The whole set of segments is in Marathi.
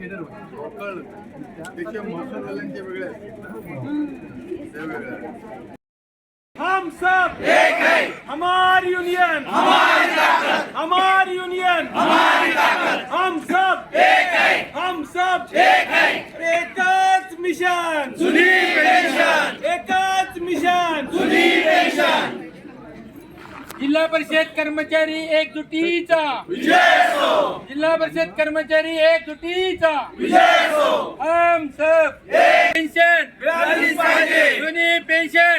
त्याच्या. हम सब एक है हमारी यूनियन हमारी ताकत! हमारी यूनियन हमारी ताकत! हम सब एक है हम सब एक है एकच मिशन! जुनी पेन्शन एकच मिशन! जुनी पेन्शन जिल्हा परिषद कर्मचारी एकजुटीचा! जिल्हा परिषद कर्मचारी एकजुटीचा. हम सब. पेन्शन जुनी पेन्शन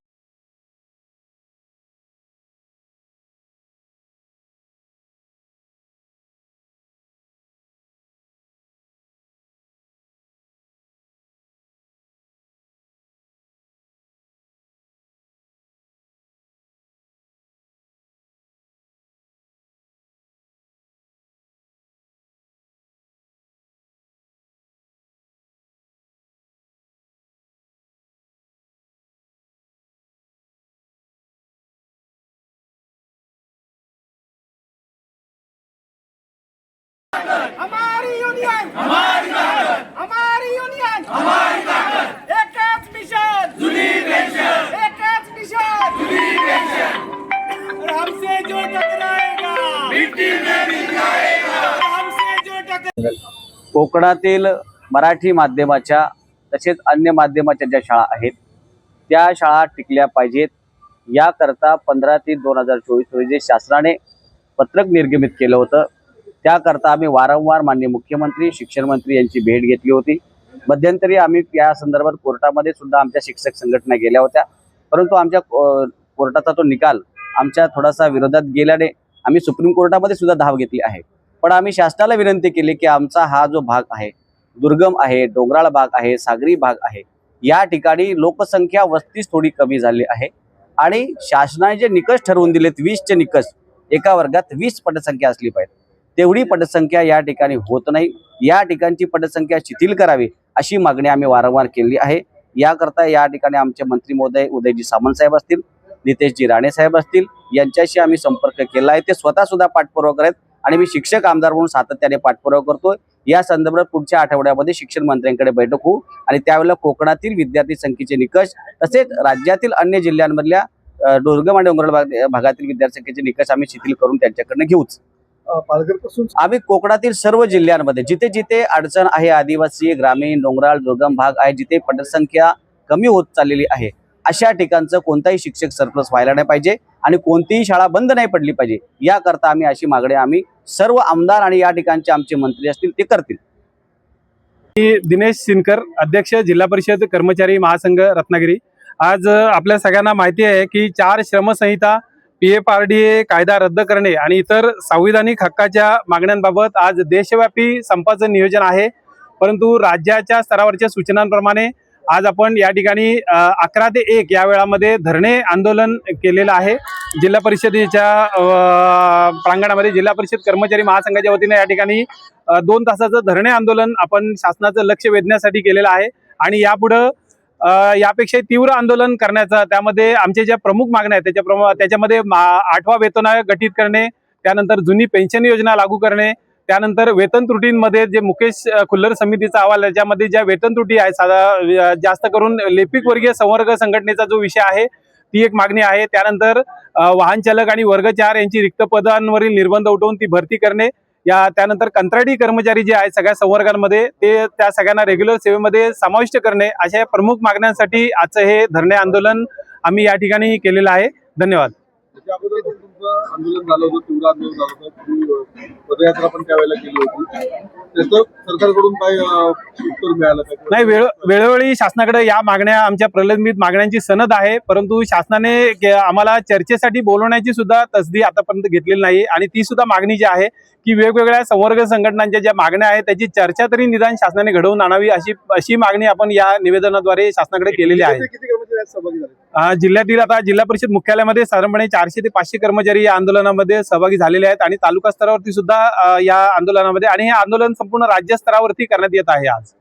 हमारी यूनियन। हमारी ताकत। हमारी यूनियन। हमारी ताकत। एकच मिशन। जुनी पेन्शन एकच मिशन। जुनी पेन्शन और हमसे जो टकराएगा। मिट्टी में मिल जाएगा। हमसे जो टकरा कोकणातील मराठी माध्यमाच्या तसेच अन्य माध्यमाच्या ज्या शाळा आहेत त्या शाळा टिकल्या पाहिजेत. याकरता पंधरा तीन दोन हजार चोवीस रोजी शासनाने पत्रक निर्गमित केलं होतं. त्याकरता आम्ही वारंवार माननीय मुख्यमंत्री शिक्षण मंत्री यांची भेट घेतली होती. मध्यंतरी आम्ही या संदर्भात कोर्टामध्ये सुद्धा आमच्या शिक्षक संघटना गेल्या होत्या. परंतु आमच्या कोर्टाचा तो निकाल आमच्या थोडासा विरोधात गेल्याने आम्ही सुप्रीम कोर्टामध्ये सुद्धा धाव घेतली आहे. पण आम्ही शासनाला विनंती केली की आमचा हा जो भाग आहे दुर्गम आहे डोंगराळ भाग आहे सागरी भाग आहे या ठिकाणी लोकसंख्या वस्तीच थोडी कमी झाली आहे आणि शासनाने जे निकष ठरवून दिलेत वीसचे निकष एका वर्गात वीस पटसंख्या असली पाहिजे तेवढी पटसंख्या या ठिकाणी होत नाही. या ठिकाणची पटसंख्या शिथिल करावी अशी मागणी आम्ही वारंवार केली आहे. याकरता या ठिकाणी आमचे मंत्री महोदय उदयजी सामंत साहेब असतील नितेशजी राणे साहेब असतील यांच्याशी आम्ही संपर्क केला आहे. ते स्वतः सुद्धा पाठपुरावा करत आणि मी शिक्षक आमदार म्हणून सातत्याने पाठपुरावा करतोय. या संदर्भात पुढच्या आठवड्यामध्ये शिक्षण मंत्र्यांकडे बैठक होऊ आणि त्यावेळेला कोकणातील विद्यार्थी संख्येचे निकष तसेच राज्यातील अन्य जिल्ह्यांमधल्या दुर्गम आणि डोंगराळ भागातील विद्यार्थी संख्येचे निकष आम्ही शिथिल करून त्यांच्याकडनं घेऊच. पालघरपासून? आम्ही कोकणातील सर्व जिल्ह्यांमध्ये जिथे जिथे अडचण आहे आदिवासी ग्रामीण डोंगराळ दुर्गम भाग आहे जिथे पटसंख्या कमी होत चाललेली आहे अशा ठिकाणचं कोणताही शिक्षक सरप्लस व्हायला नाही पाहिजे आणि कोणतीही शाळा बंद नाही पडली पाहिजे याकरता आम्ही अशी मागणी आम्ही सर्व आमदार आणि या ठिकाणचे आमचे मंत्री असतील ते करतील. दिनेश सिनकर अध्यक्ष जिल्हा परिषद कर्मचारी महासंघ रत्नागिरी. आज आपल्या सगळ्यांना माहिती आहे की चार श्रमसंहिता P F R D A कायदा रद्द करणे आणि इतर संविधानिक हक्काच्या मागण्यांबाबत आज देशव्यापी संपाचं नियोजन आहे. परंतु राज्याच्या स्तरावरच्या सूचनांप्रमाणे आज आपण या ठिकाणी अकरा ते एक या वेळामध्ये धरणे आंदोलन केलेलं आहे. जिल्हा परिषदेच्या प्रांगणामध्ये जिल्हा परिषद कर्मचारी महासंघाच्या वतीने या ठिकाणी दोन तासाचं धरणे आंदोलन आपण शासनाचं लक्ष वेधण्यासाठी केलेलं आहे. आणि यापुढं यापेक्षा तीव्र आंदोलन करण्याचा त्यामध्ये आमच्या ज्या प्रमुख मागण्या आहेत त्याच्या त्याच्यामध्ये मा- आठवा वेतन आयोग गठीत करणे त्यानंतर जुनी पेन्शन योजना लागू करणे त्यानंतर वेतन त्रुटींमध्ये जे मुकेश खुल्लर समितीचा अहवाल आहे ज्यामध्ये ज्या वेतन त्रुटी आहे साधा जास्त करून लेपिक वर्गीय संवर्ग संघटनेचा जो विषय आहे ती एक मागणी आहे. त्यानंतर वाहन चालक आणि वर्ग चार यांची रिक्त पदांवरील निर्बंध उठवून ती भरती करणे या त्यानंतर कंत्राटी कर्मचारी जे आहेत सगळ्या संवर्गांमध्ये ते त्या सगळ्यांना रेग्युलर सेवेमध्ये समाविष्ट करणे अशा प्रमुख मागण्यांसाठी आजचं हे धरणे आंदोलन आम्ही या ठिकाणी केलेलं आहे. धन्यवाद. आंदोलन झालं होतं तीव्र आंदोलन झालं होतं. पदयात्रा पण त्यावेळेला केली होती. त्याचं सरकारकडून काय उत्तर मिळालं नाही वेळ वेळोवेळी शासनाकडे या मागण्या आमच्या प्रलंबित मागण्यांची सनद आहे परंतु शासनाने आम्हाला चर्चेसाठी बोलवण्याची सुद्धा तसदी आतापर्यंत घेतलेली नाही. आणि ती सुद्धा मागणी जी आहे की वेगवेगळ्या संवर्ग संघटनांच्या ज्या मागण्या आहेत त्याची चर्चा तरी निदान शासनाने घडवून आणावी अशी अशी मागणी आपण या निवेदनाद्वारे शासनाकडे केलेली आहे. जिल्ह्यातील आता जिल्हा परिषद मुख्यालयामध्ये साधारणपणे चारशे ते पाचशे कर्मचारी या आंदोलनामध्ये सहभागी झालेले आहेत आणि तालुका स्तरावरती सुद्धा या आंदोलनामध्ये आणि हे आंदोलन संपूर्ण राज्य स्तरावरती करण्यात येत आहे आज.